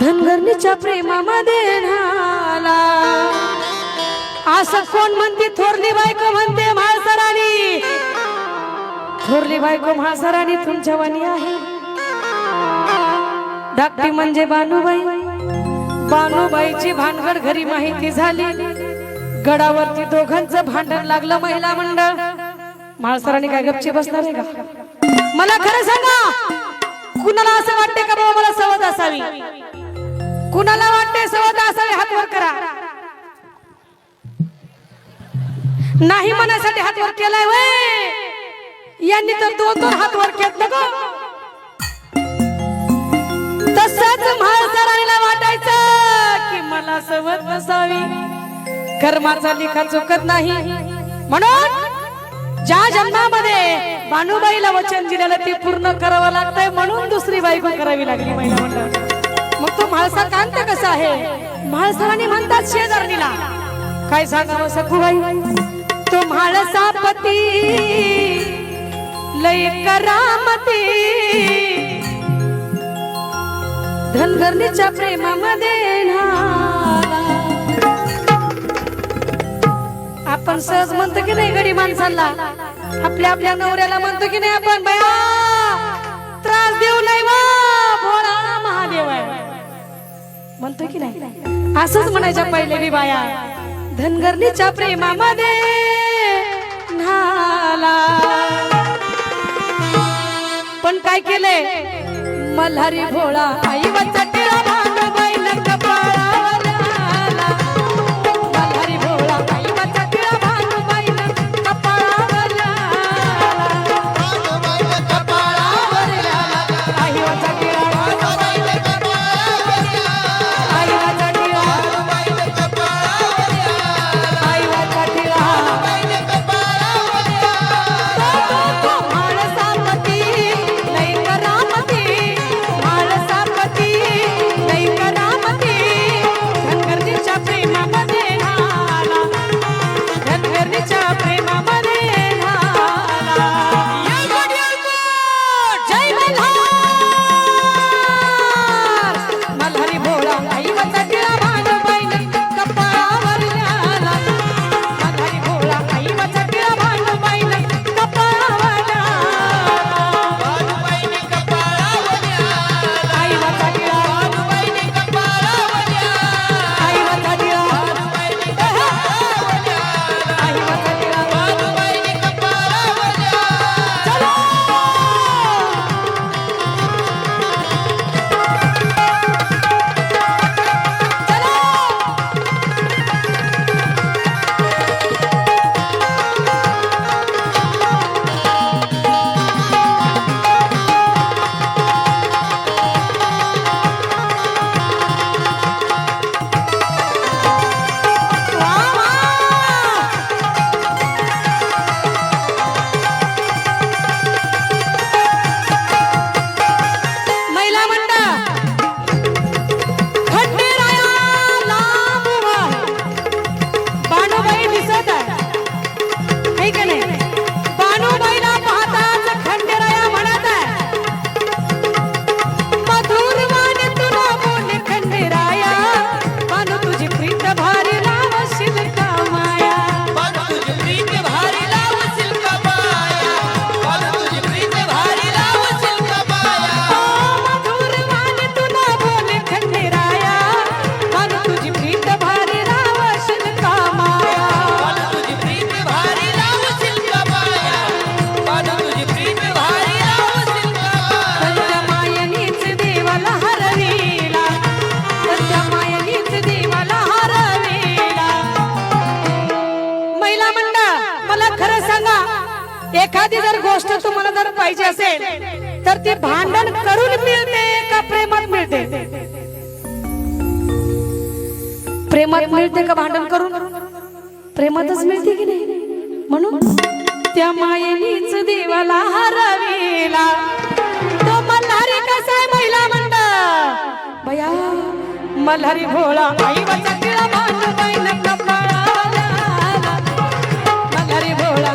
धनगरणीच्या प्रेमामध्ये ढाला असं कोण म्हणते? थोरली बायको म्हणते म्हाळसराणी थोरली बायको म्हाळसराणी तुमच्या वाणी आहे. धाकटी म्हणजे बानूबाई. बानूबाईची भानगड घरी माहिती झाली. गडावरती दोघांचं भांडण लागलं महिला मंडळ. म्हाळसराणी काय गपचे बसणार आहे का? मला खरं सांगा कुणाला असं वाटते का बाबा मला सवत असावी? कुणाला वाटते सवत असावी? हात वर करा. नाही मनासाठी हात वर केलाय वय. यांनी तर दोन दोन हात वर केत नको. तसंच म्हाळसराणीला वाटायचं की मला सवत नसावी. कर्माचा लिखा चुकत नाही. म्हणून ज्या जन्मामध्ये बानुबाईला वचन दिलेलं ते पूर्ण करावं लागतंय म्हणून दुसरी बायको करावी लागली महिला मंडळ. मग तो म्हाळसा कांत कसा आहे? म्हाळसराने म्हणतात शेजारणीला. काय सांगावं सखूबाई? तो म्हाळसा पती लय करामती. धनगरणीच्या प्रेमामध्ये आपण सहज म्हणतो की नाही गडी माणसांना. आपल्या आपल्या नवऱ्याला म्हणतो की नाही आपण बया त्रास देऊ नाही भोळा महादेव आहे. म्हणतो की नाही? असंच म्हणायच्या पहिले बी बाया धनगरणीच्या प्रेमामध्ये न्हाला. पण काय केलंय? मल्हारी भोळा आई वाचा बैल कपाळा आला. आई जर पाहिजे असेल तर ती भांडण करून मिळते का प्रेमात मिळते? प्रेमात मिळते का भांडण करून? प्रेमातच मिळते की नाही? म्हणून त्या मायेनीच देवाला हरविला. तो मल्हारी कसा आहे महिला म्हणत बया मल्हारी भोळा आई बचा तिळा भांड बाई नका मल्हारी भोळा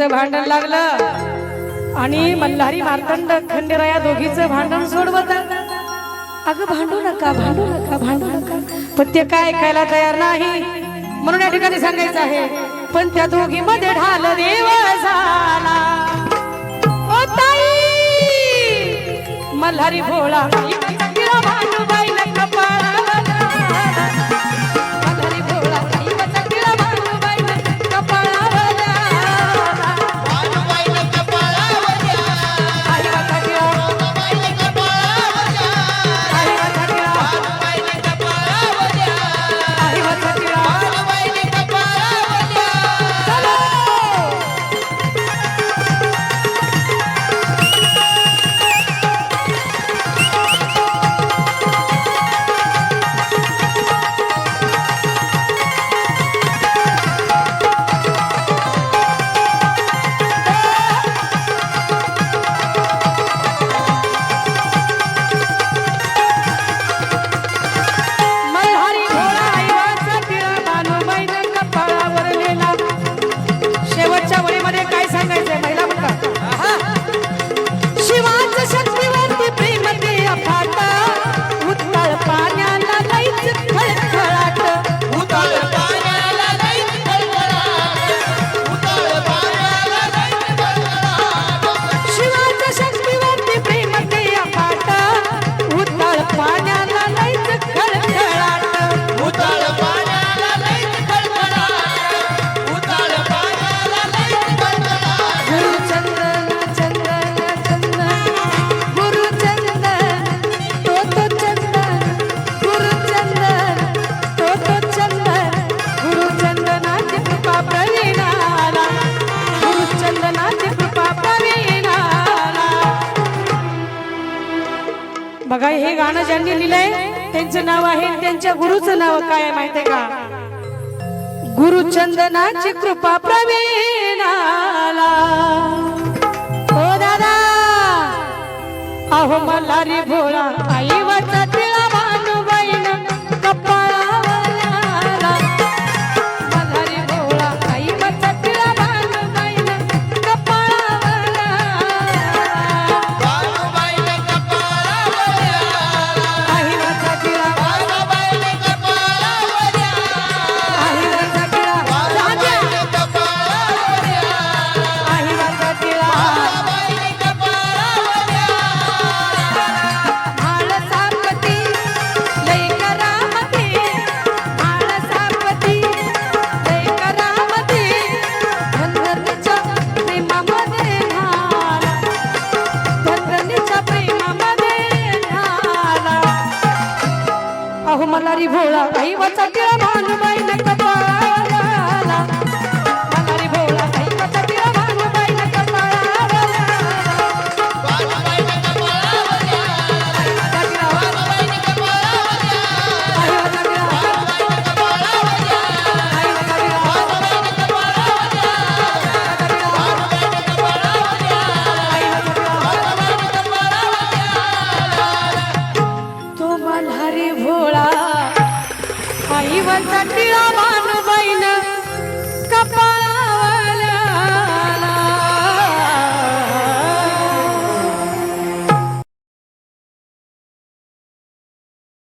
दोघींचं भांडण लागलं. आणि मल्हारी मार्तंड खंडेराया दोघीचं भांडण सोडवत. अगं भांडू नका भांडू नका भांडू नका. पण ते काय ऐकायला तयार नाही. म्हणून या ठिकाणी सांगायचं आहे पण त्या दोघीमध्ये ढाल देव झाला मल्हारी भोळा बघा हे गाणं ज्यांनी लिहिलंय त्यांचं नाव आहे त्यांच्या गुरुचं नाव काय माहितीये का? गुरुचंदनाची कृपा प्रवीणाला. हो दादा अहो मला रे भोळा.